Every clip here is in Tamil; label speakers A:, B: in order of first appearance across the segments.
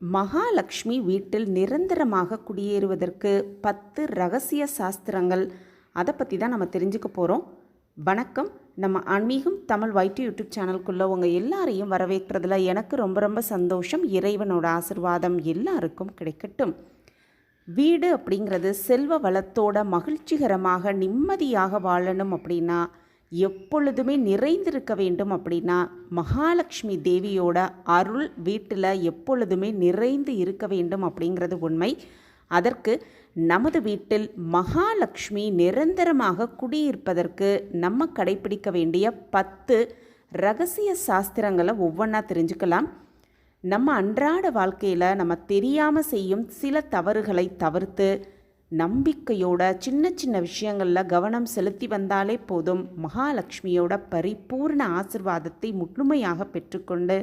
A: மகாலட்சுமி வீட்டில் நிரந்தரமாக குடியேறுவதற்கு பத்து ரகசிய சாஸ்திரங்கள். அதை பற்றி தான் நம்ம தெரிஞ்சுக்க போகிறோம் வணக்கம். நம்ம ஆன்மீகம் தமிழ் வைட்டு யூடியூப் சேனலுக்குள்ளே உங்கள் எல்லாரையும் வரவேற்கிறதுல எனக்கு ரொம்ப ரொம்ப சந்தோஷம். இறைவனோட ஆசிர்வாதம் எல்லாருக்கும் கிடைக்கட்டும். வீடு அப்படிங்கிறது செல்வ வளத்தோட மகிழ்ச்சிகரமாக நிம்மதியாக வாழணும் அப்படின்னா எப்பொழுதுமே நிறைந்திருக்க வேண்டும் அப்படின்னா மகாலட்சுமி தேவியோட அருள் வீட்டில் எப்பொழுதுமே நிறைந்து இருக்க வேண்டும் அப்படிங்கிறது உண்மை. அதற்கு நமது வீட்டில் மகாலட்சுமி நிரந்தரமாக குடியிருப்பதற்கு நம்ம கடைபிடிக்க வேண்டிய பத்து ரகசிய சாஸ்திரங்களை ஒவ்வொன்றா தெரிஞ்சுக்கலாம். நம்ம அன்றாட வாழ்க்கையில் நம்ம தெரியாமல் செய்யும் சில தவறுகளை தவிர்த்து நம்பிக்கையோட சின்ன சின்ன விஷயங்களில் கவனம் செலுத்தி வந்தாலே போதும். மகாலட்சுமியோட பரிபூர்ண ஆசிர்வாதத்தை முழுமையாக பெற்றுக்கொண்டு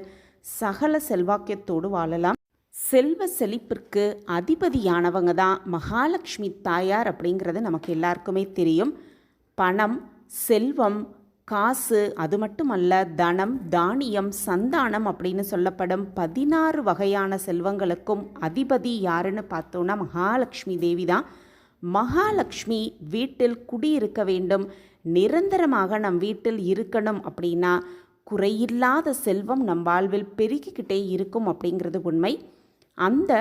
A: சகல செல்வாக்கியத்தோடு வாழலாம். செல்வ செழிப்பிற்கு அதிபதியானவங்க தான் மகாலட்சுமி தாயார் அப்படிங்கிறது நமக்கு எல்லாருக்குமே தெரியும். பணம் செல்வம் காசு அது மட்டுமல்ல தனம் தானியம் சந்தானம் அப்படின்னு சொல்லப்படும் பதினாறு வகையான செல்வங்களுக்கும் அதிபதி யாருன்னு பார்த்தோன்னா மகாலட்சுமி தேவி தான். மகாலட்சுமி வீட்டில் குடியிருக்க வேண்டும். நிரந்தரமாக நம் வீட்டில் இருக்கணும் அப்படின்னா குறையில்லாத செல்வம் நம் வாழ்வில் பெருகிக்கிட்டே இருக்கும் அப்படிங்கிறது உண்மை. அந்த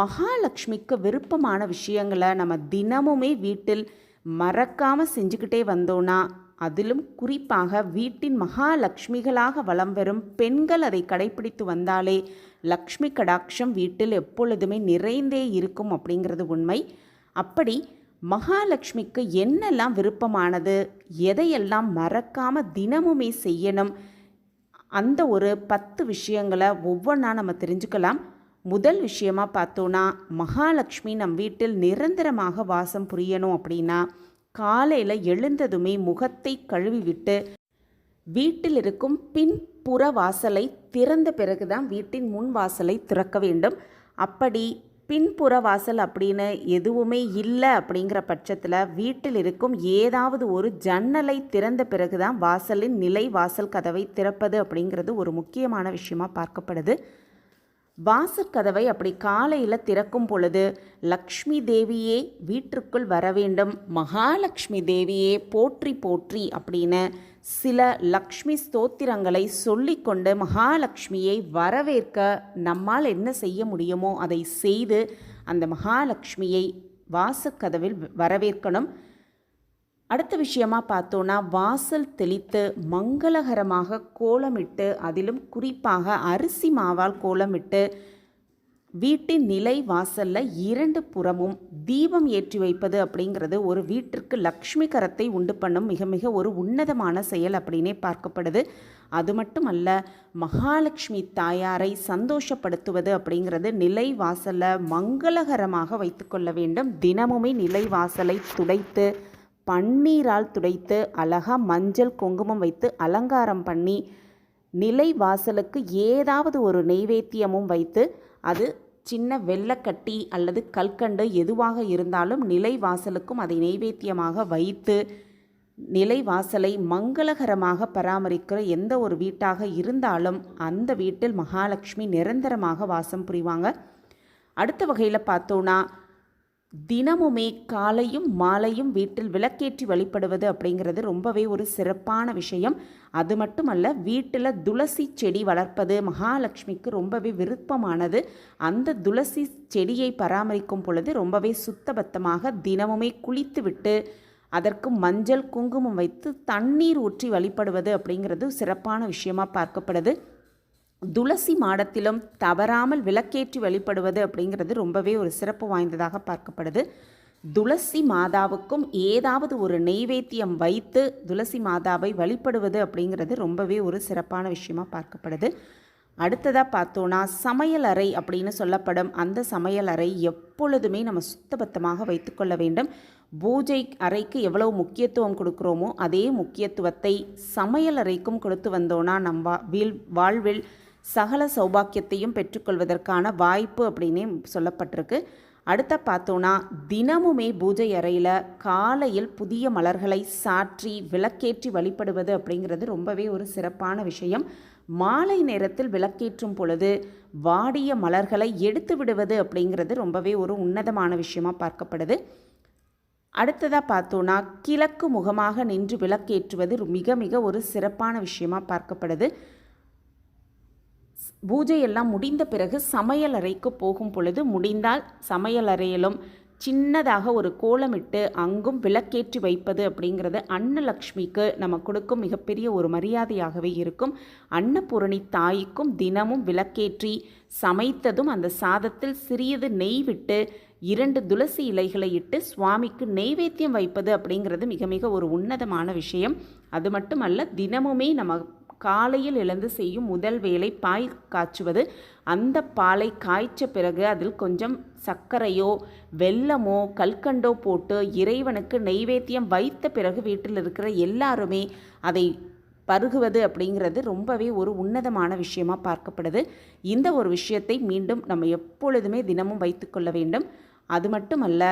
A: மகாலட்சுமிக்கு விருப்பமான விஷயங்களை நம்ம தினமுமே வீட்டில் மறக்காமல் செஞ்சுக்கிட்டே வந்தோன்னா அதிலும் குறிப்பாக வீட்டின் மகாலட்சுமிகளாக வலம் வரும் பெண்கள் அதை கடைபிடித்து வந்தாலே லக்ஷ்மி கடாட்சம் வீட்டில் எப்பொழுதுமே நிறைந்தே இருக்கும் அப்படிங்கிறது உண்மை. அப்படி மகாலட்சுமிக்கு என்னெல்லாம் விருப்பமானது எதையெல்லாம் மறக்காம தினமுமே செய்யணும் அந்த ஒரு பத்து விஷயங்களை ஒவ்வொன்றா நம்ம தெரிஞ்சுக்கலாம். முதல் விஷயமா பார்த்தோன்னா மகாலட்சுமி நம் வீட்டில் நிரந்தரமாக வாசம் புரியணும் அப்படின்னா காலையில் எழுந்ததுமே முகத்தை கழுவிவிட்டு வீட்டில் இருக்கும் பின்புற வாசலை திறந்த பிறகுதான் வீட்டின் முன் வாசலை திறக்க வேண்டும். அப்படி பின்புற வாசல் அப்படின்னு எதுவுமே இல்லை அப்படிங்கிற பட்சத்தில் வீட்டில் இருக்கும் ஏதாவது ஒரு ஜன்னலை திறந்த பிறகுதான் வாசலின் நிலை வாசல் கதவை திறப்பது அப்படிங்கிறது ஒரு முக்கியமான விஷயமா பார்க்கப்படுது. வாசற்கதவை அப்படி காலையில் திறக்கும் பொழுது லக்ஷ்மி தேவியே வீட்டிற்குள் வர வேண்டும். மகாலட்சுமி தேவியே போற்றி போற்றி அப்படின்னு சில லக்ஷ்மி ஸ்தோத்திரங்களை சொல்லிக்கொண்டு மகாலட்சுமியை வரவேற்க நம்மால் என்ன செய்ய முடியுமோ அதை செய்து அந்த மகாலட்சுமியை வாசக்கதவில் வரவேற்கணும். அடுத்த விஷயமா பார்த்தோன்னா வாசல் தெளித்து மங்களகரமாக கோலமிட்டு அதிலும் குறிப்பாக அரிசி மாவால் கோலமிட்டு வீட்டின் நிலை வாசலில் இரண்டு புறமும் தீபம் ஏற்றி வைப்பது அப்படிங்கிறது ஒரு வீட்டிற்கு லக்ஷ்மி கரத்தை உண்டு பண்ணும் மிக மிக ஒரு உன்னதமான செயல் அப்படின்னே பார்க்கப்படுது. அது மட்டுமல்ல மகாலட்சுமி தாயாரை சந்தோஷப்படுத்துவது அப்படிங்கிறது நிலை வாசலில் மங்களகரமாக வைத்துக்கொள்ள வேண்டும். தினமுமே நிலை வாசலை துடைத்து பன்னீரால் துடைத்து அழகாக மஞ்சள் குங்குமம் வைத்து அலங்காரம் பண்ணி நிலை வாசலுக்கு ஏதாவது ஒரு நெய்வேத்தியமும் வைத்து அது சின்ன வெள்ளக்கட்டி அல்லது கல்கண்டு எதுவாக இருந்தாலும் நிலை வாசலுக்கும் அதை நெய்வேத்தியமாக வைத்து நிலை வாசலை மங்களகரமாக பராமரிக்கிற எந்த ஒரு வீட்டாக இருந்தாலும் அந்த வீட்டில் மகாலட்சுமி நிரந்தரமாக வாசம் புரிவாங்க. அடுத்த வகையில் பார்த்தோன்னா தினமுமே காலையும் மாலையும் வீட்டில் விளக்கேற்றி வழிபடுவது அப்படிங்கிறது ரொம்பவே ஒரு சிறப்பான விஷயம். அது மட்டுமல்ல வீட்டில் துளசி செடி வளர்ப்பது மகாலட்சுமிக்கு ரொம்பவே விருப்பமானது. அந்த துளசி செடியை பராமரிக்கும் பொழுது ரொம்பவே சுத்தபத்தமாக தினமுமே குளித்துவிட்டு அதற்கு மஞ்சள் குங்குமம் வைத்து தண்ணீர் ஊற்றி வழிபடுவது அப்படிங்கிறது சிறப்பான விஷயமாக பார்க்கப்படுது. துளசி மாடத்திலும் தவறாமல் விளக்கேற்றி வழிபடுவது அப்படிங்கிறது ரொம்பவே ஒரு சிறப்பு வாய்ந்ததாக பார்க்கப்படுது. துளசி மாதாவுக்கும் ஏதாவது ஒரு நெய்வேத்தியம் வைத்து துளசி மாதாவை வழிபடுவது அப்படிங்கிறது ரொம்பவே ஒரு சிறப்பான விஷயமா பார்க்கப்படுது. அடுத்ததாக பார்த்தோன்னா சமையல் அறை அப்படின்னு சொல்லப்படும் அந்த சமையல் அறை எப்பொழுதுமே நம்ம சுத்தபத்தமாக வைத்துக்கொள்ள வேண்டும். பூஜை அறைக்கு எவ்வளவு முக்கியத்துவம் கொடுக்குறோமோ அதே முக்கியத்துவத்தை சமையல் அறைக்கும் கொடுத்து வந்தோன்னா நம் வா வாழ்வில் சகல சௌபாக்கியத்தையும் பெற்றுக்கொள்வதற்கான வாய்ப்பு அப்படின்னே சொல்லப்பட்டிருக்கு. அடுத்த பார்த்தோன்னா தினமுமே பூஜை அறையில் காலையில் புதிய மலர்களை சாற்றி விளக்கேற்றி வழிபடுவது அப்படிங்கிறது ரொம்பவே ஒரு சிறப்பான விஷயம். மாலை நேரத்தில் விளக்கேற்றும் பொழுது வாடிய மலர்களை எடுத்து விடுவது அப்படிங்கிறது ரொம்பவே ஒரு உன்னதமான விஷயமா பார்க்கப்படுது. அடுத்ததாக பார்த்தோன்னா கிழக்கு முகமாக நின்று விளக்கேற்றுவது மிக மிக ஒரு சிறப்பான விஷயமா பார்க்கப்படுது. பூஜையெல்லாம் முடிந்த பிறகு சமையல் அறைக்கு போகும் பொழுது முடிந்தால் சமையல் அறையிலும் சின்னதாக ஒரு கோலமிட்டு அங்கும் விளக்கேற்றி வைப்பது அப்படிங்கிறது அன்னலக்ஷ்மிக்கு நம்ம கொடுக்கும் மிகப்பெரிய ஒரு மரியாதையாகவே இருக்கும். அன்னபூரணி தாய்க்கும் தினமும் விளக்கேற்றி சமைத்ததும் அந்த சாதத்தில் சிறியது நெய் விட்டு இரண்டு துளசி இலைகளை இட்டு சுவாமிக்கு நெய்வேத்தியம் வைப்பது அப்படிங்கிறது மிக மிக ஒரு உன்னதமான விஷயம். அது மட்டுமல்ல தினமுமே நம்ம காலையில் எழுந்து செய்யும் முதல் வேலை பால் காய்ச்சுவது. அந்த பாலை காய்ச்ச பிறகு அதில் கொஞ்சம் சர்க்கரையோ வெல்லமோ கல்கண்டோ போட்டு இறைவனுக்கு நெய்வேத்தியம் வைத்த பிறகு வீட்டில் இருக்கிற எல்லாருமே அதை பருகுவது அப்படிங்கிறது ரொம்பவே ஒரு உன்னதமான விஷயமா பார்க்கப்படுது. இந்த ஒரு விஷயத்தை மீண்டும் நம்ம எப்பொழுதுமே தினமும் வைத்துக்கொள்ள வேண்டும். அது மட்டுமல்ல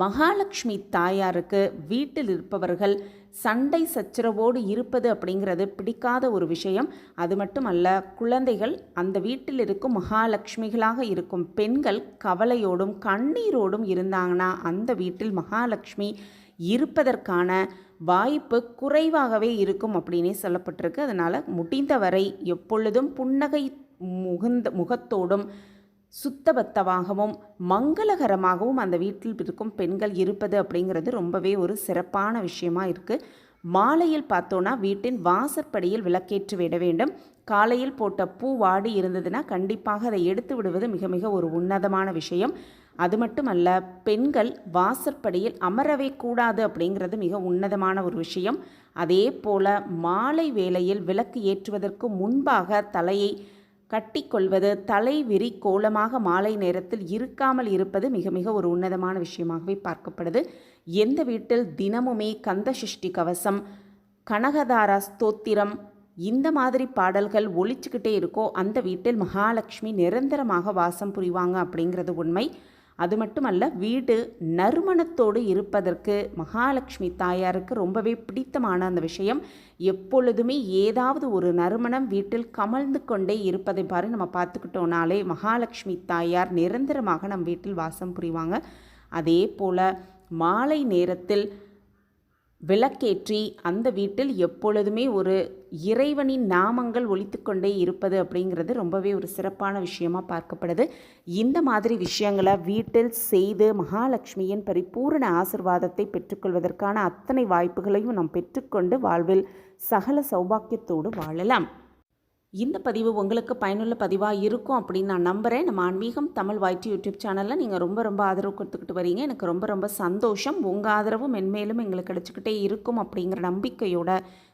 A: மகாலட்சுமி தாயாருக்கு வீட்டில் இருப்பவர்கள் சண்டை சச்சரவோடு இருப்பது அப்படிங்கிறது பிடிக்காத ஒரு விஷயம். அது மட்டும் அல்ல குழந்தைகள் அந்த வீட்டில் இருக்கும் மகாலட்சுமிகளாக இருக்கும் பெண்கள் கவலையோடும் கண்ணீரோடும் இருந்தாங்கன்னா அந்த வீட்டில் மகாலட்சுமி இருப்பதற்கான வாய்ப்பு குறைவாகவே இருக்கும் அப்படின்னே சொல்லப்பட்டிருக்கு. அதனால் முடிந்தவரை எப்பொழுதும் புன்னகை முகுந்த முகத்தோடும் சுத்தபத்தமாகவும் மங்களகரமாகவும் அந்த வீட்டில் இருக்கும் பெண்கள் இருப்பது அப்படிங்கிறது ரொம்பவே ஒரு சிறப்பான விஷயமா இருக்குது மாலையில் பார்த்தோன்னா வீட்டின் வாசற்படியில் விளக்கேற்றி விட வேண்டும். காலையில் போட்ட பூ வாடி இருந்ததுன்னா கண்டிப்பாக அதை எடுத்து விடுவது மிக மிக ஒரு உன்னதமான விஷயம். அது மட்டுமல்ல பெண்கள் வாசற்படியில் அமரவே கூடாது அப்படிங்கிறது மிக உன்னதமான ஒரு விஷயம். அதே போல மாலை வேளையில் விளக்கு ஏற்றுவதற்கு முன்பாக தலையை கட்டிக்கொள்வது தலை விரி கோலமாக மாலை நேரத்தில் இருக்காமல் இருப்பது மிக மிக ஒரு உன்னதமான விஷயமாகவே பார்க்கப்படுது. எந்த வீட்டில் தினமுமே கந்த சஷ்டி கவசம் கனகதாரா ஸ்தோத்திரம் இந்த மாதிரி பாடல்கள் ஒழிச்சுக்கிட்டே இருக்கோ அந்த வீட்டில் மகாலட்சுமி நிரந்தரமாக வாசம் புரிவாங்க அப்படிங்கிறது உண்மை. அது மட்டுமல்ல வீடு நறுமணத்தோடு இருப்பதற்கு மகாலட்சுமி தாயாருக்கு ரொம்பவே பிடித்தமான அந்த விஷயம். எப்பொழுதுமே ஏதாவது ஒரு நறுமணம் வீட்டில் கமழ்ந்து கொண்டே இருப்பதை பாரு நம்ம பார்த்துக்கிட்டோனாலே மகாலட்சுமி தாயார் நிரந்தரமாக நம் வீட்டில் வாசம் புரிவாங்க. அதே போல் மாலை நேரத்தில் விளக்கேற்றி அந்த வீட்டில் எப்பொழுதுமே ஒரு இறைவனின் நாமங்கள் ஒழித்துக்கொண்டே இருப்பது அப்படிங்கிறது ரொம்பவே ஒரு சிறப்பான விஷயமா பார்க்கப்படுது. இந்த மாதிரி விஷயங்களை வீட்டில் செய்து மகாலட்சுமியின் பரிபூரண ஆசிர்வாதத்தை பெற்றுக்கொள்வதற்கான அத்தனை வாய்ப்புகளையும் நாம் பெற்றுக்கொண்டு வாழ்வில் சகல சௌபாக்கியத்தோடு வாழலாம். இந்த பதிவு உங்களுக்கு பயனுள்ள பதிவாக இருக்கும் அப்படின்னு நான் நம்புகிறேன் நம்ம ஆன்மீகம் தமிழ் வாய்ட்டு யூடியூப் சேனலில் நீங்கள் ரொம்ப ரொம்ப ஆதரவு கொடுத்துக்கிட்டு வரீங்க. எனக்கு ரொம்ப ரொம்ப சந்தோஷம். உங்கள் ஆதரவும் மென்மேலும் எங்களுக்கு கிடச்சிக்கிட்டே இருக்கும் அப்படிங்கிற நம்பிக்கையோட